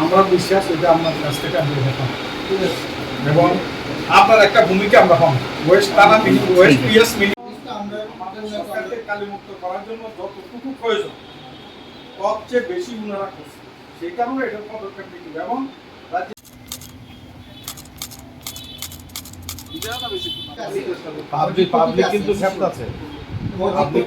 আমরা বিশ্বাস এটা আপনার কাছ থেকে আমি দেখলাম এবং আপনার একটা ভূমিকা আমরা পাবো। ওয়েস্ট টানা ওয়েস্ট পিএস মিনি সরকারকে কালিমুক্ত করার জন্য যতটুকু প্রয়োজন সবচেয়ে চেয়ে বেশি উনারা করছে। সেই কারণে এটা পদক্ষেপ নিতে এবং পাবলিক পাবলিক কিন্তু ক্ষেত্র আছে। পাবলিক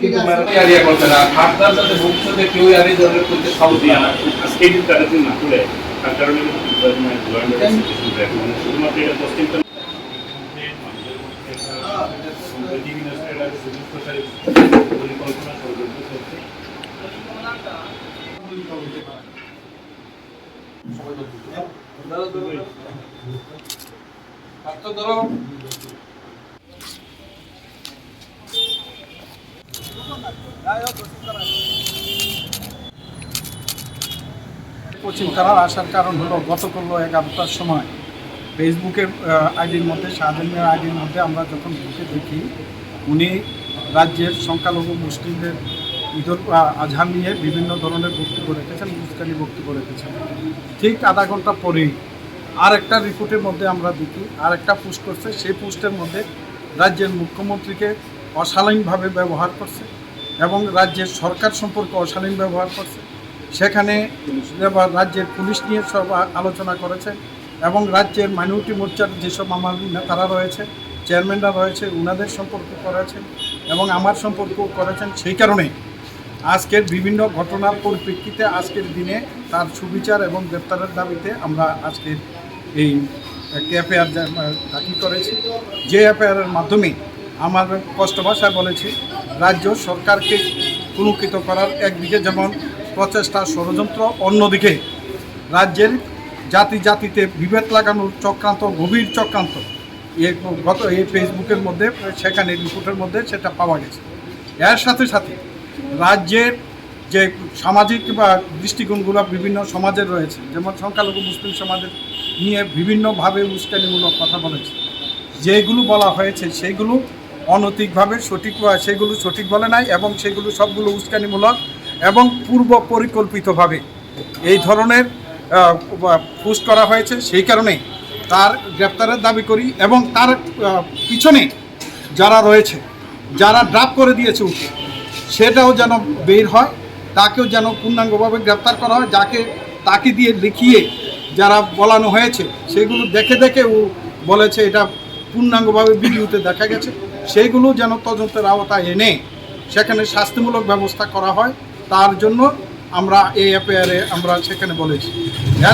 পশ্চিম তারার আসার কারণ হলো গতকাল এগারোটার সময় ফেসবুকের আইডির মধ্যে শাহজাহান মিয়ার আইডির মধ্যে আমরা যখন ঢুকে দেখি, উনি রাজ্যের সংখ্যালঘু মুসলিমদের ঈদুল আজহা নিয়ে বিভিন্ন ধরনের বক্তব্য রেখেছেন মুস্কানি বক্তব্য রেখেছেন। ঠিক আধা ঘণ্টা পরেই আর একটা রিপোর্টের মধ্যে আমরা দেখি আর একটা পোস্ট করছে, সেই পোস্টের মধ্যে রাজ্যের মুখ্যমন্ত্রীকে অশালীনভাবে ব্যবহার করছে। এবং রাজ্যের সরকার সম্পর্কে অশালীন ব্যবহার করছে। সেখানে রাজ্যের পুলিশ নিয়ে সব আলোচনা করেছে এবং রাজ্যের মাইনরিটি মোর্চার যেসব আমার নেতারা রয়েছে, চেয়ারম্যানরা রয়েছে ওনাদের সম্পর্ক করেছেন এবং আমার সম্পর্ক করেছেন। সেই কারণে আজকের বিভিন্ন ঘটনার পরিপ্রেক্ষিতে আজকের দিনে তার সুবিচার এবং গ্রেপ্তারের দাবিতে আমরা আজকের এই একটি এফআইআর দাখিল করেছি। যে এফআইআরের মাধ্যমে আমার স্পষ্ট ভাষায় বলেছি রাজ্য সরকারকে কুলুকিত করার একদিকে যেমন প্রচেষ্টা ষড়যন্ত্র, অন্যদিকে রাজ্যের জাতি জাতিতে বিভেদ লাগানোর চক্রান্ত, গভীর চক্রান্ত। গত এই ফেসবুকের মধ্যে, সেখানে রিপোর্টের মধ্যে সেটা পাওয়া গেছে। এর সাথে সাথে রাজ্যের যে সামাজিক বা দৃষ্টিকোণগুলো বিভিন্ন সমাজের রয়েছে, যেমন সংখ্যালঘু মুসলিম সমাজের নিয়ে বিভিন্নভাবে উস্কানিমূলক কথা বলেছে। যেগুলো বলা হয়েছে, সেগুলো অনৈতিকভাবে সঠিক সেগুলো সঠিক বলে নাই এবং সেগুলো সবগুলো উস্কানিমূলক এবং পূর্ব পরিকল্পিতভাবে এই ধরনের পোস্ট করা হয়েছে। সেই কারণে তার গ্রেপ্তারের দাবি করি এবং তার পিছনে যারা রয়েছে, যারা ড্রাফ করে দিয়েছে ওকে সেটাও যেন বের হয়, তাকেও যেন পূর্ণাঙ্গভাবে গ্রেপ্তার করা হয়, যাকে তাকে দিয়ে লিখিয়ে যারা বলানো হয়েছে, সেগুলো দেখে দেখে ও বলেছে, এটা পূর্ণাঙ্গভাবে ভিডিওতে দেখা গেছে। সেইগুলো যেন তদন্তের আওতায় এনে সেখানে শাস্তিমূলক ব্যবস্থা করা হয়। তার জন্য আমরা এই এফআইআরে আমরা সেখানে বলেছি।